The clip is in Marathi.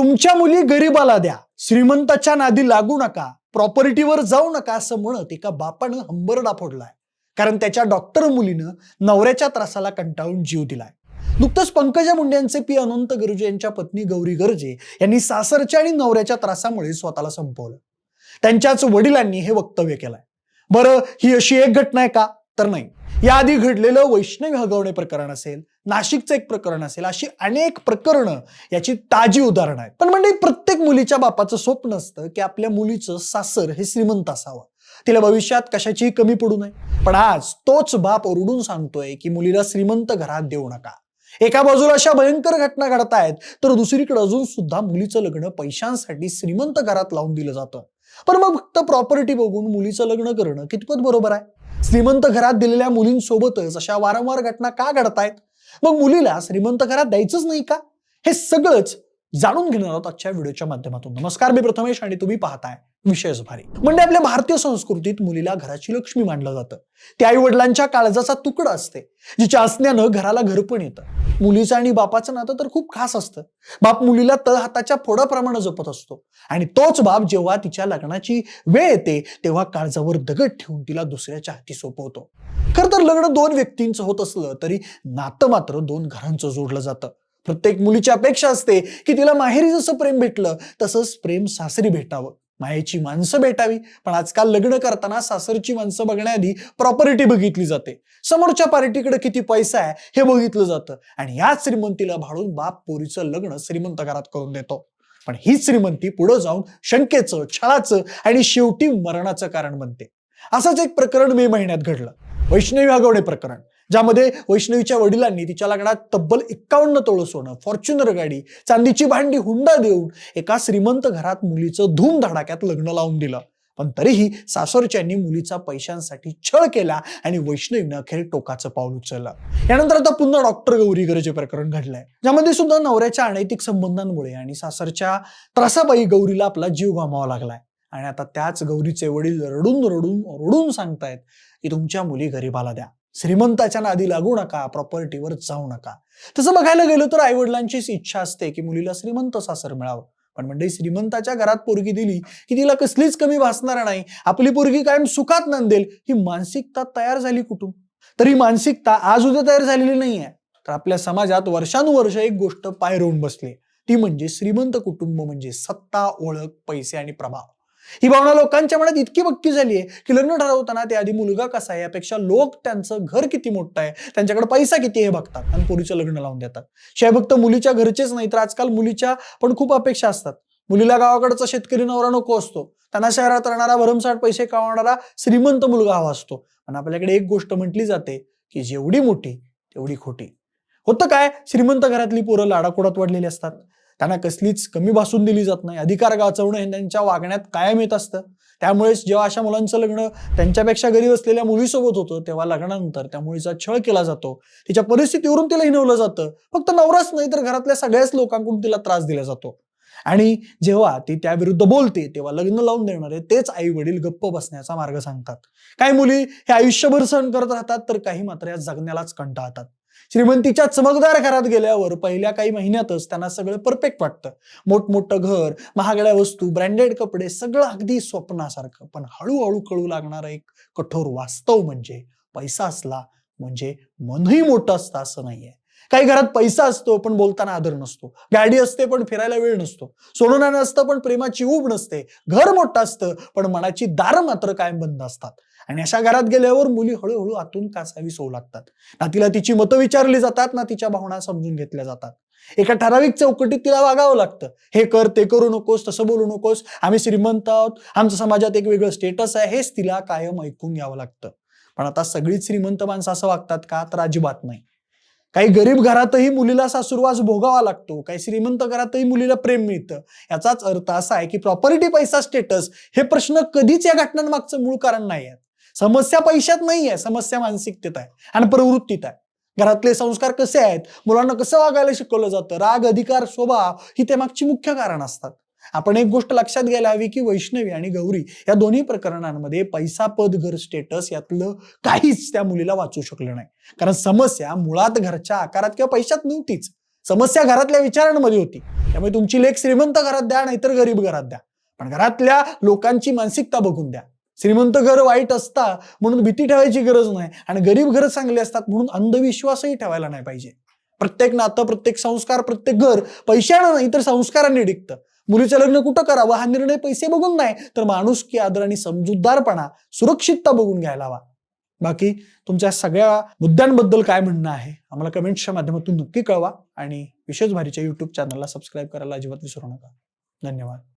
तुमच्या मुली गरीबाला द्या. श्रीमंताच्या नादी लागू नका. प्रॉपर्टीवर जाऊ नका असं म्हणत एका बापानं हंबरडा फोडलाय. कारण त्याच्या डॉक्टर मुलीनं नवऱ्याच्या त्रासाला कंटाळून जीव दिलाय. नुकतंच पंकजा मुंडे यांचे पी अनंत गरजे यांच्या पत्नी गौरी गरजे यांनी सासरच्या आणि नवऱ्याच्या त्रासामुळे स्वतःला संपवलं. त्यांच्याच वडिलांनी हे वक्तव्य केलंय. बरं ही अशी एक घटना आहे का? तर नाही. याआधी घडलेलं वैष्णवी हगवणे प्रकरण असेल नाशिकचं एक प्रकरण असेल अशी अनेक प्रकरणं याची ताजी उदाहरणं आहेत. पण म्हणजे प्रत्येक मुलीच्या बापाचं स्वप्न असतं की आपल्या मुलीचं सासर हे श्रीमंत असावं. तिला भविष्यात कशाचीही कमी पडू नये. पण आज तोच बाप ओरडून सांगतोय की मुलीला श्रीमंत घरात देऊ नका. एका बाजूला अशा भयंकर घटना घडतायत तर दुसरीकडे अजून सुद्धा मुलीचं लग्न पैशांसाठी श्रीमंत घरात लावून दिलं जातं. पण मग फक्त प्रॉपर्टी बघून मुलीचं लग्न करणं कितपत बरोबर आहे? श्रीमंत घरात दिलेल्या मुलींसोबतच अशा वारंवार घटना का घडतायत? मग मुलीला श्रीमंत घरात द्यायचंच नाही का? हे सगळंच जाणून घेणार आहोत आजच्या व्हिडिओच्या माध्यमातून. नमस्कार मी प्रथमेश आणि तुम्ही पाहताय विशेष भारी म्हणजे आपल्या भारतीय संस्कृतीत मुलीला घराची लक्ष्मी मानलं जातं. त्या आई वडिलांच्या काळजाचा तुकडा असते जिच्या असण्यानं घराला घर पण येतं. मुलीचं आणि बापाचं नातं तर खूप खास असतं. बाप मुलीला तळ हाताच्या फोडाप्रमाणे जपत असतो. आणि तोच बाप जेव्हा तिच्या लग्नाची वेळ येते तेव्हा काळजावर दगड ठेवून तिला दुसऱ्याच्या हाती सोपवतो. खर तर लग्न दोन व्यक्तींचं होत असलं तरी नातं मात्र दोन घरांचं जोडलं जातं. प्रत्येक मुलीची अपेक्षा असते की तिला माहेरी जसं प्रेम भेटलं तसंच प्रेम सासरी भेटावं. मायेची माणसं भेटावी. पण आजकाल लग्न करताना सासरची माणसं बघण्याआधी प्रॉपर्टी बघितली जाते. समोरच्या पार्टीकडे किती पैसा आहे हे बघितलं जातं. आणि याच श्रीमंतीला भाडून बाप पोरीचं लग्न श्रीमंत घरात करून देतो. पण ही श्रीमंती पुढे जाऊन शंकेचं छळाचं आणि शेवटी मरणाचं कारण बनते. असंच एक प्रकरण मे महिन्यात घडलं. वैष्णवी आगवडे प्रकरण. ज्यामध्ये वैष्णवीच्या वडिलांनी तिच्या लग्नात तब्बल एक्कावन्न तोळं सोनं फॉर्च्युनर गाडी चांदीची भांडी हुंडा देऊन एका श्रीमंत घरात मुलीचं धूम धडाक्यात लग्न लावून दिलं. पण तरीही सासरच्यांनी मुलीचा पैशांसाठी छळ केला आणि वैष्णवीनं अखेर टोकाचं पाऊल उचललं. यानंतर आता पुन्हा डॉक्टर गौरी गरजे प्रकरण घडलंय. ज्यामध्ये सुद्धा नवऱ्याच्या अनैतिक संबंधांमुळे आणि सासरच्या त्रासाबाई गौरीला आपला जीव गमावा लागलाय. आणि आता त्याच गौरीचे वडील रडून रडून रडून सांगतायत की तुमच्या मुली गरीबाला द्या. श्रीमंताच्या नादी लागू नका प्रॉपर्टीवर जाऊ नका. तसं बघायला गेलं तर आईवडिलांचीच इच्छा असते की मुलीला श्रीमंत सासर मिळावं. पण म्हणजे श्रीमंताच्या घरात पोरगी दिली की तिला कसलीच कमी भासणार नाही. आपली पोरगी कायम सुखात नंदेल ही मानसिकता तयार झाली कुठून? तर ही मानसिकता आज उद्या तयार झालेली नाहीये. तर आपल्या समाजात वर्षानुवर्ष एक गोष्ट पायरवून बसली ती म्हणजे श्रीमंत कुटुंब म्हणजे सत्ता ओळख पैसे आणि प्रभाव. ही भावना लोकांच्या मनात इतकी पक्की झाली आहे की लग्न ठरवताना ते आधी मुलगा कसा आहे यापेक्षा लोक त्यांचं घर किती मोठं आहे त्यांच्याकडे पैसा किती हे बघतात आणि पोरीचं लग्न लावून देतात. शिवाय फक्त मुलीच्या घरचेच नाही तर आजकाल मुलीच्या पण खूप अपेक्षा असतात. मुलीला गावाकडचा शेतकरी नवरा नको असतो. त्यांना शहरात राहणारा भरमसाठ पैसे कमावणारा श्रीमंत मुलगा हवा असतो. पण आपल्याकडे एक गोष्ट म्हटली जाते की जेवढी मोठी तेवढी खोटी. होतं काय? श्रीमंत घरातली पोरं लाडाकोडात वाढलेली असतात. त्यांना कसलीच कमी भासून दिली जात नाही. अधिकार गाचवणं हे त्यांच्या वागण्यात कायम येत असतं. त्यामुळेच जेव्हा अशा मुलांचं लग्न त्यांच्यापेक्षा गरीब असलेल्या मुलीसोबत होतं तेव्हा लग्नानंतर त्या मुलीचा छळ केला जातो. तिच्या परिस्थितीवरून तिला हिनवलं जातं. फक्त नवराच नाही तर घरातल्या सगळ्याच लोकांकडून तिला त्रास दिला जातो. आणि जेव्हा ती त्याविरुद्ध बोलते तेव्हा लग्न लावून देणारे तेच आई वडील गप्प बसण्याचा मार्ग सांगतात. काही मुली हे आयुष्यभर सहन करत राहतात तर काही मात्र या जगण्यालाच कंटाळतात. श्रीमंतीच्या चमकदार घरात गेल्यावर पहिल्या काही महिन्यातच त्यांना सगळं परफेक्ट वाटतं. मोठमोठं घर महागड्या वस्तू ब्रँडेड कपडे सगळं अगदी स्वप्नासारखं. पण हळूहळू कळू लागणारं एक कठोर वास्तव म्हणजे पैसा असला म्हणजे मनही मोठं असतं असं नाहीये. काही घरात पैसा असतो पण बोलताना आदर नसतो. गाडी असते पण फिरायला वेळ नसतो. सोनं नाणं असतं पण प्रेमाची ऊब नसते. घर मोठं असतं पण मनाची दार मात्र कायम बंद असतात. आणि अशा घरात गेल्यावर मुली हळूहळू आतून कासावीस होऊ लागतात. ना तिला तिची मतं विचारली जातात ना तिच्या भावना समजून घेतल्या जातात. एका ठराविक चौकटीत तिला वागावं लागतं. हे कर ते करू नकोस तसं बोलू नकोस. आम्ही श्रीमंत आहोत. आमच्या समाजात एक वेगळं स्टेटस आहे. हेच तिला कायम ऐकून घ्यावं लागतं. पण आता सगळीच श्रीमंत माणसं असं वागतात का? तर अजिबात नाही. काही गरीब घरातही मुलीला सासुरवास भोगावा लागतो. काही श्रीमंत घरातही मुलीला प्रेम मिळतं. याचाच अर्थ असा आहे की प्रॉपर्टी पैसा स्टेटस हे प्रश्न कधीच या घटनांमागचं मूळ कारण नाही आहे. समस्या पैशात नाही आहे समस्या मानसिकतेत आहे आणि प्रवृत्तीत आहे. घरातले संस्कार कसे आहेत? मुलांना कसं वागायला शिकवलं जातं? राग अधिकार स्वभाव ही त्यामागची मुख्य कारण असतात. आपण एक गोष्ट लक्षात घ्यायला हवी की वैष्णवी आणि गौरी या दोन्ही प्रकरणांमध्ये पैसा पद घर स्टेटस यातलं काहीच त्या मुलीला वाचू शकलं नाही. कारण समस्या मुळात घरच्या आकारात किंवा पैशात नव्हतीच. समस्या घरातल्या विचारांमध्ये होती. त्यामुळे तुमची लेख श्रीमंत घरात द्या नाहीतर गरीब घरात द्या. पण घरातल्या लोकांची मानसिकता बघून द्या. श्रीमंत घर वाईट असता म्हणून भीती ठेवायची गरज नाही आणि गरीब घर चांगले असतात म्हणून अंधविश्वासही ठेवायला नाही पाहिजे. प्रत्येक नातं प्रत्येक संस्कार प्रत्येक घर पैशानं नाही तर संस्कारांनी डिकतं. मुलीचं लग्न कुठं करावं? हा निर्णय पैसे बघून नाही तर माणूस की आदर आणि समजूतदारपणा सुरक्षितता बघून घ्यायला हवा. बाकी तुमच्या सगळ्या मुद्द्यांबद्दल काय म्हणणं आहे? आम्हाला कमेंट्सच्या माध्यमातून नक्की कळवा आणि विशेष भारीच्या युट्यूब चॅनलला सबस्क्राईब करायला अजिबात विसरू नका. धन्यवाद.